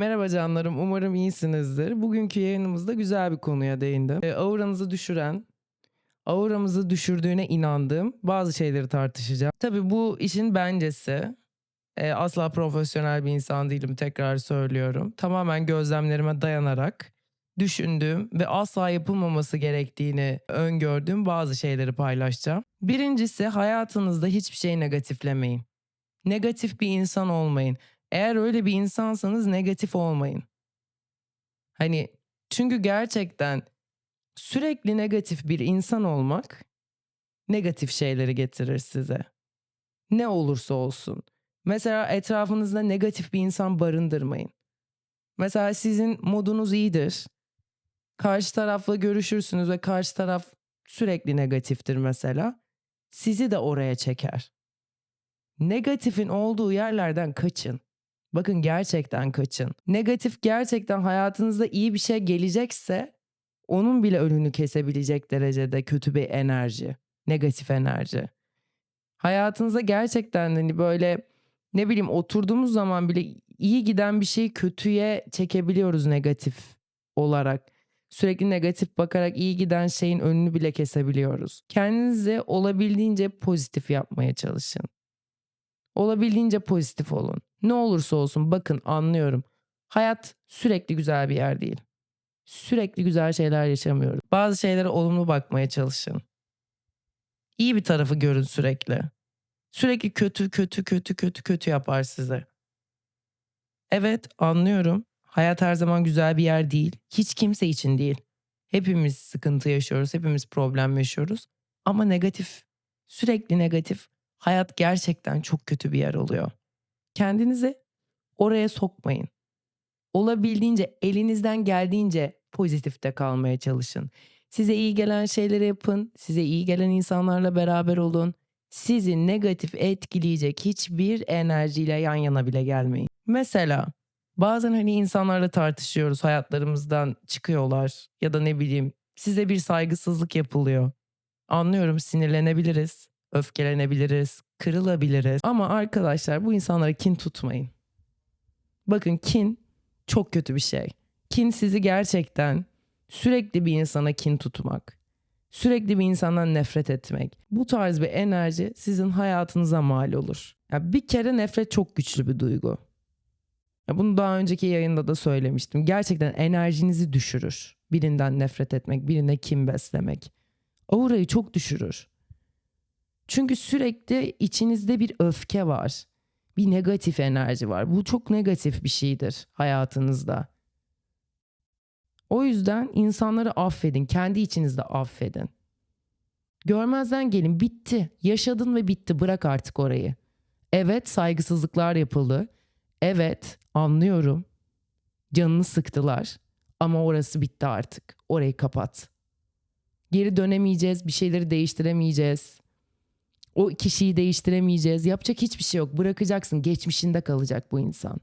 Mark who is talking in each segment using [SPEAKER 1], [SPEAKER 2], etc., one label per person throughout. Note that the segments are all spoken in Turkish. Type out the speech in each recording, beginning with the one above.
[SPEAKER 1] Merhaba canlarım, umarım iyisinizdir. Bugünkü yayınımızda güzel bir konuya değindim. E, auranızı düşüren, auramızı düşürdüğüne inandığım bazı şeyleri tartışacağım. Tabii bu işin bencesi. E, asla profesyonel bir insan değilim tekrar söylüyorum. Tamamen gözlemlerime dayanarak düşündüğüm ve asla yapılmaması gerektiğini öngördüğüm bazı şeyleri paylaşacağım. Birincisi hayatınızda hiçbir şey negatiflemeyin. Negatif bir insan olmayın. Eğer öyle bir insansanız negatif olmayın. Hani çünkü gerçekten sürekli negatif bir insan olmak negatif şeyleri getirir size. Ne olursa olsun. Mesela etrafınızda negatif bir insan barındırmayın. Mesela sizin modunuz iyidir. Karşı tarafla görüşürsünüz ve karşı taraf sürekli negatiftir mesela. Sizi de oraya çeker. Negatifin olduğu yerlerden kaçın. Bakın gerçekten kaçın. Negatif gerçekten hayatınızda iyi bir şey gelecekse onun bile önünü kesebilecek derecede kötü bir enerji. Negatif enerji. Hayatınıza gerçekten hani böyle ne bileyim oturduğumuz zaman bile iyi giden bir şeyi kötüye çekebiliyoruz negatif olarak. Sürekli negatif bakarak iyi giden şeyin önünü bile kesebiliyoruz. Kendinizi olabildiğince pozitif yapmaya çalışın. Olabildiğince pozitif olun. Ne olursa olsun bakın anlıyorum. Hayat sürekli güzel bir yer değil. Sürekli güzel şeyler yaşamıyoruz. Bazı şeylere olumlu bakmaya çalışın. İyi bir tarafı görün sürekli. Sürekli kötü kötü kötü kötü kötü yapar size. Evet anlıyorum. Hayat her zaman güzel bir yer değil. Hiç kimse için değil. Hepimiz sıkıntı yaşıyoruz, hepimiz problem yaşıyoruz. Ama negatif, sürekli negatif hayat gerçekten çok kötü bir yer oluyor. Kendinizi oraya sokmayın. Olabildiğince elinizden geldiğince pozitifte kalmaya çalışın. Size iyi gelen şeyleri yapın. Size iyi gelen insanlarla beraber olun. Sizi negatif etkileyecek hiçbir enerjiyle yan yana bile gelmeyin. Mesela bazen hani insanlarla tartışıyoruz, hayatlarımızdan çıkıyorlar ya da ne bileyim size bir saygısızlık yapılıyor. Anlıyorum sinirlenebiliriz, öfkelenebiliriz, kırılabiliriz ama arkadaşlar bu insanlara kin tutmayın. Bakın kin çok kötü bir şey. Kin sizi gerçekten sürekli bir insana kin tutmak, sürekli bir insandan nefret etmek. Bu tarz bir enerji sizin hayatınıza mal olur. Ya bir kere nefret çok güçlü bir duygu. Ya bunu daha önceki yayında da söylemiştim. Gerçekten enerjinizi düşürür. Birinden nefret etmek, birine kin beslemek. Aurayı çok düşürür. Çünkü sürekli içinizde bir öfke var. Bir negatif enerji var. Bu çok negatif bir şeydir hayatınızda. O yüzden insanları affedin. Kendi içinizde affedin. Görmezden gelin. Bitti. Yaşadın ve bitti. Bırak artık orayı. Evet saygısızlıklar yapıldı. Evet anlıyorum. Canını sıktılar. Ama orası bitti artık. Orayı kapat. Geri dönemeyeceğiz. Bir şeyleri değiştiremeyeceğiz. O kişiyi değiştiremeyeceğiz. Yapacak hiçbir şey yok. Bırakacaksın. Geçmişinde kalacak bu insan.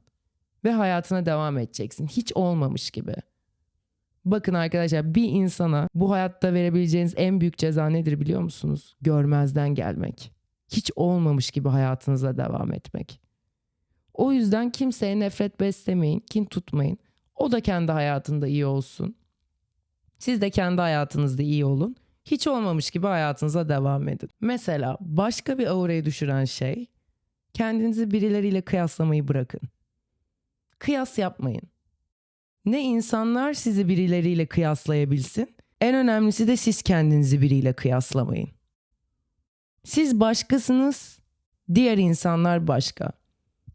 [SPEAKER 1] Ve hayatına devam edeceksin. Hiç olmamış gibi. Bakın arkadaşlar bir insana bu hayatta verebileceğiniz en büyük ceza nedir biliyor musunuz? Görmezden gelmek. Hiç olmamış gibi hayatınıza devam etmek. O yüzden kimseye nefret beslemeyin, kin tutmayın. O da kendi hayatında iyi olsun. Siz de kendi hayatınızda iyi olun. Hiç olmamış gibi hayatınıza devam edin. Mesela başka bir aurayı düşüren şey kendinizi birileriyle kıyaslamayı bırakın. Kıyas yapmayın. Ne insanlar sizi birileriyle kıyaslayabilsin. En önemlisi de siz kendinizi biriyle kıyaslamayın. Siz başkasınız, diğer insanlar başka.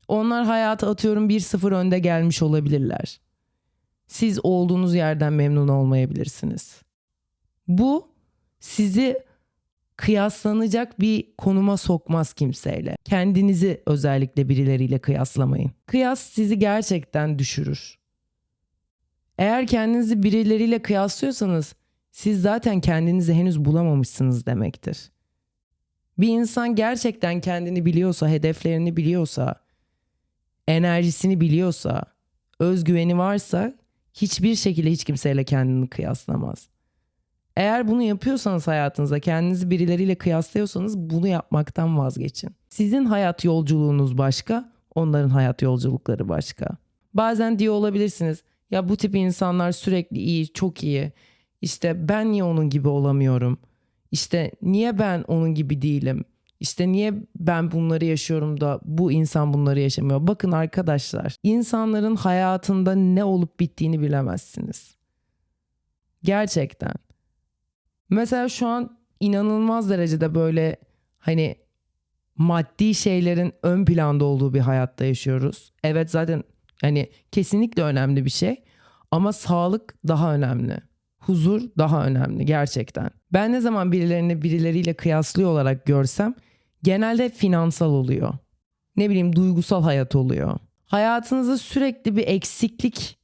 [SPEAKER 1] Onlar hayata atıyorum 1-0 önde gelmiş olabilirler. Siz olduğunuz yerden memnun olmayabilirsiniz. Bu sizi kıyaslanacak bir konuma sokmaz kimseyle. Kendinizi özellikle birileriyle kıyaslamayın. Kıyas sizi gerçekten düşürür. Eğer kendinizi birileriyle kıyaslıyorsanız siz zaten kendinizi henüz bulamamışsınız demektir. Bir insan gerçekten kendini biliyorsa, hedeflerini biliyorsa, enerjisini biliyorsa, özgüveni varsa hiçbir şekilde hiç kimseyle kendini kıyaslamaz. Eğer bunu yapıyorsanız hayatınızda kendinizi birileriyle kıyaslıyorsanız bunu yapmaktan vazgeçin. Sizin hayat yolculuğunuz başka, onların hayat yolculukları başka. Bazen diyor olabilirsiniz. Ya bu tip insanlar sürekli iyi, çok iyi. İşte ben niye onun gibi olamıyorum? İşte niye ben onun gibi değilim? İşte niye ben bunları yaşıyorum da bu insan bunları yaşamıyor? Bakın arkadaşlar, insanların hayatında ne olup bittiğini bilemezsiniz. Gerçekten. Mesela şu an inanılmaz derecede böyle hani maddi şeylerin ön planda olduğu bir hayatta yaşıyoruz. Evet zaten hani kesinlikle önemli bir şey ama sağlık daha önemli. Huzur daha önemli gerçekten. Ben ne zaman birilerini birileriyle kıyaslıyor olarak görsem genelde finansal oluyor. Ne bileyim duygusal hayat oluyor. Hayatınızda sürekli bir eksiklik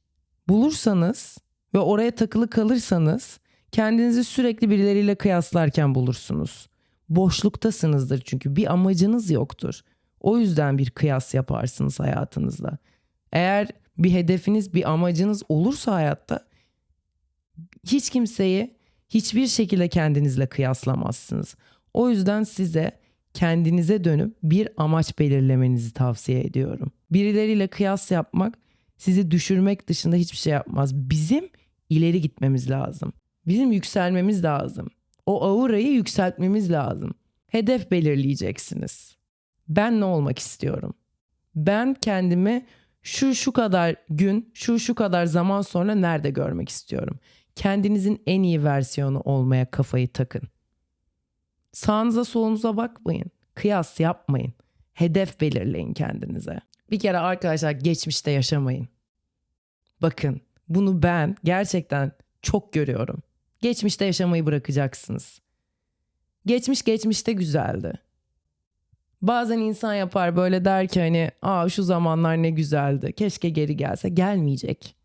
[SPEAKER 1] bulursanız ve oraya takılı kalırsanız kendinizi sürekli birileriyle kıyaslarken bulursunuz. Boşluktasınızdır çünkü bir amacınız yoktur. O yüzden bir kıyas yaparsınız hayatınızda. Eğer bir hedefiniz, bir amacınız olursa hayatta hiç kimseyi hiçbir şekilde kendinizle kıyaslamazsınız. O yüzden size kendinize dönüp bir amaç belirlemenizi tavsiye ediyorum. Birileriyle kıyas yapmak sizi düşürmek dışında hiçbir şey yapmaz. Bizim ileri gitmemiz lazım. Bizim yükselmemiz lazım. O aurayı yükseltmemiz lazım. Hedef belirleyeceksiniz. Ben ne olmak istiyorum? Ben kendimi şu şu kadar gün, şu şu kadar zaman sonra nerede görmek istiyorum? Kendinizin en iyi versiyonu olmaya kafayı takın. Sağınıza solunuza bakmayın. Kıyas yapmayın. Hedef belirleyin kendinize. Bir kere arkadaşlar geçmişte yaşamayın. Bakın bunu ben gerçekten çok görüyorum. Geçmişte yaşamayı bırakacaksınız. Geçmiş geçmişte güzeldi. Bazen insan yapar böyle der ki hani aa şu zamanlar ne güzeldi keşke geri gelse gelmeyecek.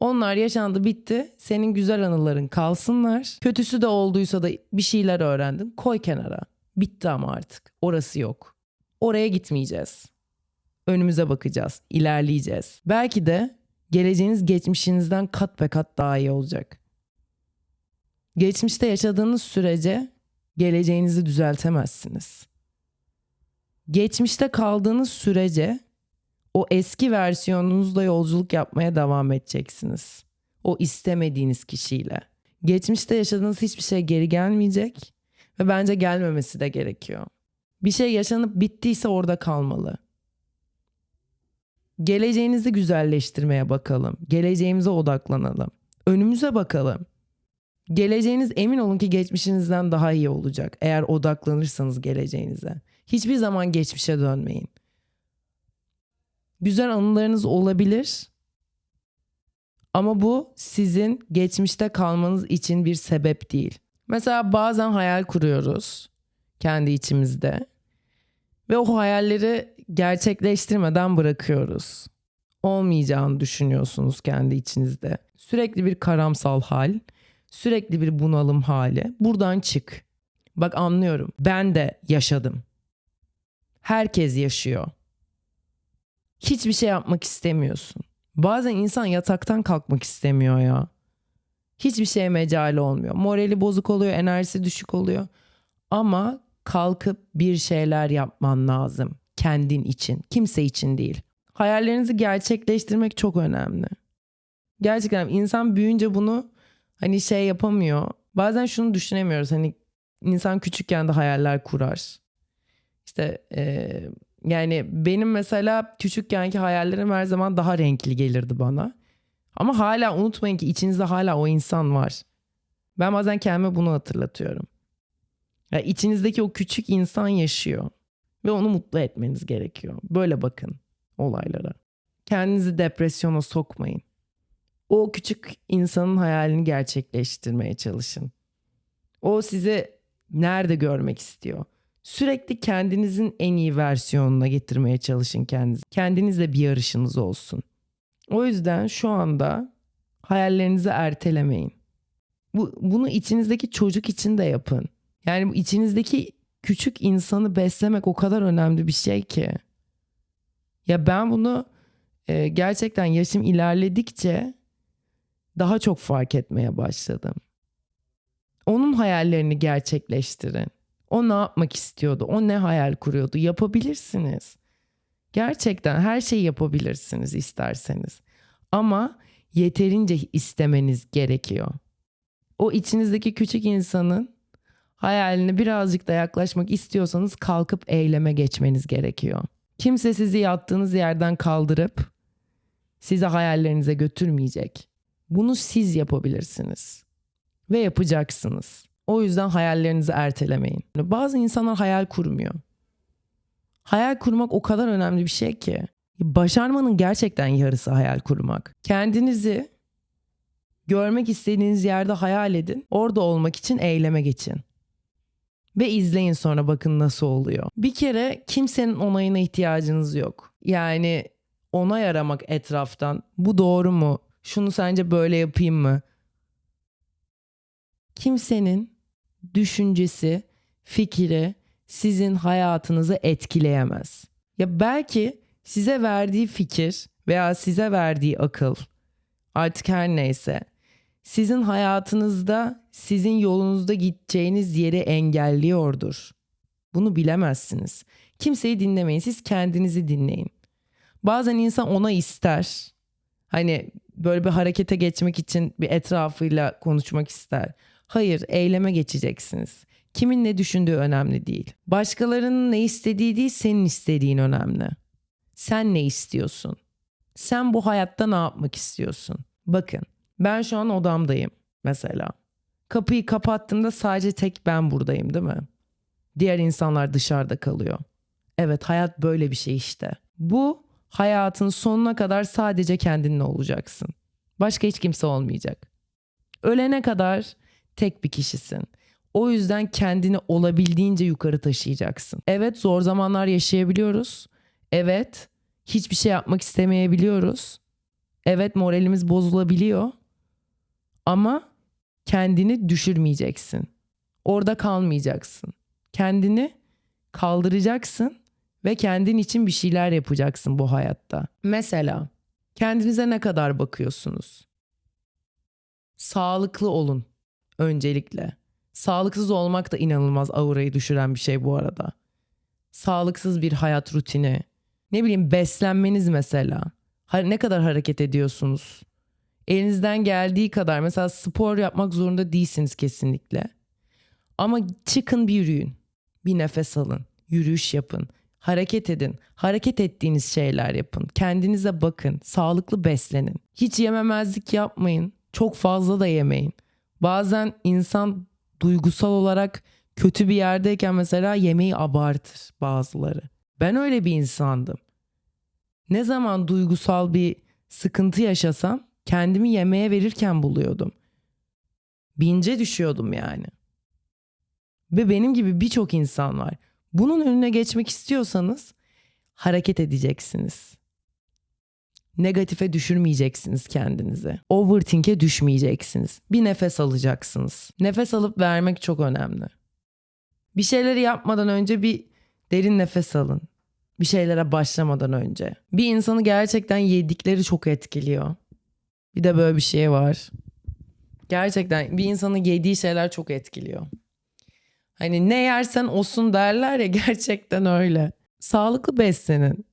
[SPEAKER 1] Onlar yaşandı bitti senin güzel anıların kalsınlar. Kötüsü de olduysa da bir şeyler öğrendin koy kenara. Bitti ama artık orası yok. Oraya gitmeyeceğiz. Önümüze bakacağız ilerleyeceğiz. Belki de geleceğiniz geçmişinizden kat be kat daha iyi olacak. Geçmişte yaşadığınız sürece geleceğinizi düzeltemezsiniz. Geçmişte kaldığınız sürece o eski versiyonunuzda yolculuk yapmaya devam edeceksiniz. O istemediğiniz kişiyle. Geçmişte yaşadığınız hiçbir şey geri gelmeyecek ve bence gelmemesi de gerekiyor. Bir şey yaşanıp bittiyse orada kalmalı. Geleceğinizi güzelleştirmeye bakalım. Geleceğimize odaklanalım. Önümüze bakalım. Geleceğiniz emin olun ki geçmişinizden daha iyi olacak eğer odaklanırsanız geleceğinize. Hiçbir zaman geçmişe dönmeyin. Güzel anılarınız olabilir. Ama bu sizin geçmişte kalmanız için bir sebep değil. Mesela bazen hayal kuruyoruz kendi içimizde ve o hayalleri gerçekleştirmeden bırakıyoruz. Olmayacağını düşünüyorsunuz kendi içinizde. Sürekli bir karamsal hal Sürekli bir bunalım hali. Buradan çık. Bak anlıyorum. Ben de yaşadım. Herkes yaşıyor. Hiçbir şey yapmak istemiyorsun. Bazen insan yataktan kalkmak istemiyor ya. Hiçbir şeye mecali olmuyor. Morali bozuk oluyor, enerjisi düşük oluyor. Ama kalkıp bir şeyler yapman lazım kendin için, kimse için değil. Hayallerinizi gerçekleştirmek çok önemli. Gerçekten insan büyüyünce bunu hani şey yapamıyor. Bazen şunu düşünemiyoruz. Hani insan küçükken de hayaller kurar. İşte e, yani benim mesela küçükkenki hayallerim her zaman daha renkli gelirdi bana. Ama hala unutmayın ki içinizde hala o insan var. Ben bazen kendime bunu hatırlatıyorum. Yani içinizdeki o küçük insan yaşıyor. Ve onu mutlu etmeniz gerekiyor. Böyle bakın olaylara. Kendinizi depresyona sokmayın o küçük insanın hayalini gerçekleştirmeye çalışın. O sizi nerede görmek istiyor? Sürekli kendinizin en iyi versiyonuna getirmeye çalışın kendinizi. Kendinizle bir yarışınız olsun. O yüzden şu anda hayallerinizi ertelemeyin. Bu, bunu içinizdeki çocuk için de yapın. Yani bu içinizdeki küçük insanı beslemek o kadar önemli bir şey ki. Ya ben bunu e, gerçekten yaşım ilerledikçe daha çok fark etmeye başladım. Onun hayallerini gerçekleştirin. O ne yapmak istiyordu? O ne hayal kuruyordu? Yapabilirsiniz. Gerçekten her şeyi yapabilirsiniz isterseniz. Ama yeterince istemeniz gerekiyor. O içinizdeki küçük insanın hayaline birazcık da yaklaşmak istiyorsanız kalkıp eyleme geçmeniz gerekiyor. Kimse sizi yattığınız yerden kaldırıp sizi hayallerinize götürmeyecek. Bunu siz yapabilirsiniz ve yapacaksınız. O yüzden hayallerinizi ertelemeyin. Bazı insanlar hayal kurmuyor. Hayal kurmak o kadar önemli bir şey ki. Başarmanın gerçekten yarısı hayal kurmak. Kendinizi görmek istediğiniz yerde hayal edin. Orada olmak için eyleme geçin. Ve izleyin sonra bakın nasıl oluyor. Bir kere kimsenin onayına ihtiyacınız yok. Yani onay aramak etraftan. Bu doğru mu? Şunu sence böyle yapayım mı? Kimsenin düşüncesi, fikri sizin hayatınızı etkileyemez. Ya belki size verdiği fikir veya size verdiği akıl artık her neyse sizin hayatınızda sizin yolunuzda gideceğiniz yeri engelliyordur. Bunu bilemezsiniz. Kimseyi dinlemeyin. Siz kendinizi dinleyin. Bazen insan ona ister. Hani böyle bir harekete geçmek için bir etrafıyla konuşmak ister. Hayır, eyleme geçeceksiniz. Kimin ne düşündüğü önemli değil. Başkalarının ne istediği değil, senin istediğin önemli. Sen ne istiyorsun? Sen bu hayatta ne yapmak istiyorsun? Bakın, ben şu an odamdayım mesela. Kapıyı kapattığımda sadece tek ben buradayım değil mi? Diğer insanlar dışarıda kalıyor. Evet, hayat böyle bir şey işte. Bu hayatın sonuna kadar sadece kendinle olacaksın. Başka hiç kimse olmayacak. Ölene kadar tek bir kişisin. O yüzden kendini olabildiğince yukarı taşıyacaksın. Evet zor zamanlar yaşayabiliyoruz. Evet hiçbir şey yapmak istemeyebiliyoruz. Evet moralimiz bozulabiliyor. Ama kendini düşürmeyeceksin. Orada kalmayacaksın. Kendini kaldıracaksın ve kendin için bir şeyler yapacaksın bu hayatta. Mesela kendinize ne kadar bakıyorsunuz? Sağlıklı olun öncelikle. Sağlıksız olmak da inanılmaz aurayı düşüren bir şey bu arada. Sağlıksız bir hayat rutini. Ne bileyim beslenmeniz mesela. Ne kadar hareket ediyorsunuz? Elinizden geldiği kadar mesela spor yapmak zorunda değilsiniz kesinlikle. Ama çıkın bir yürüyün. Bir nefes alın. Yürüyüş yapın. Hareket edin. Hareket ettiğiniz şeyler yapın. Kendinize bakın. Sağlıklı beslenin. Hiç yememezlik yapmayın. Çok fazla da yemeyin. Bazen insan duygusal olarak kötü bir yerdeyken mesela yemeği abartır bazıları. Ben öyle bir insandım. Ne zaman duygusal bir sıkıntı yaşasam kendimi yemeğe verirken buluyordum. Bince düşüyordum yani. Ve benim gibi birçok insan var. Bunun önüne geçmek istiyorsanız hareket edeceksiniz. Negatife düşürmeyeceksiniz kendinizi. Overthink'e düşmeyeceksiniz. Bir nefes alacaksınız. Nefes alıp vermek çok önemli. Bir şeyleri yapmadan önce bir derin nefes alın. Bir şeylere başlamadan önce. Bir insanı gerçekten yedikleri çok etkiliyor. Bir de böyle bir şey var. Gerçekten bir insanın yediği şeyler çok etkiliyor. Hani ne yersen olsun derler ya gerçekten öyle. Sağlıklı beslenin.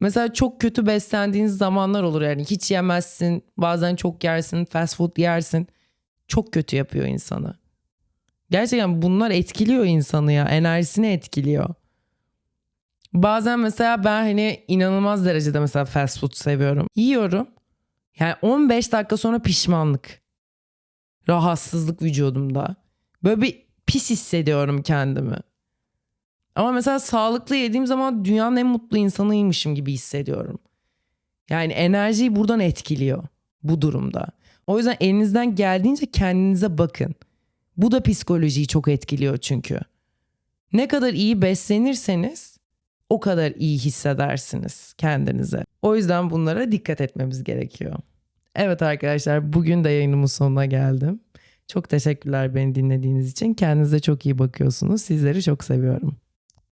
[SPEAKER 1] Mesela çok kötü beslendiğiniz zamanlar olur yani hiç yemezsin, bazen çok yersin, fast food yersin. Çok kötü yapıyor insanı. Gerçekten bunlar etkiliyor insanı ya, enerjisini etkiliyor. Bazen mesela ben hani inanılmaz derecede mesela fast food seviyorum. Yiyorum. Yani 15 dakika sonra pişmanlık. Rahatsızlık vücudumda. Böyle bir pis hissediyorum kendimi. Ama mesela sağlıklı yediğim zaman dünyanın en mutlu insanıymışım gibi hissediyorum. Yani enerjiyi buradan etkiliyor bu durumda. O yüzden elinizden geldiğince kendinize bakın. Bu da psikolojiyi çok etkiliyor çünkü. Ne kadar iyi beslenirseniz o kadar iyi hissedersiniz kendinize. O yüzden bunlara dikkat etmemiz gerekiyor. Evet arkadaşlar bugün de yayınımın sonuna geldim. Çok teşekkürler beni dinlediğiniz için. Kendinize çok iyi bakıyorsunuz. Sizleri çok seviyorum.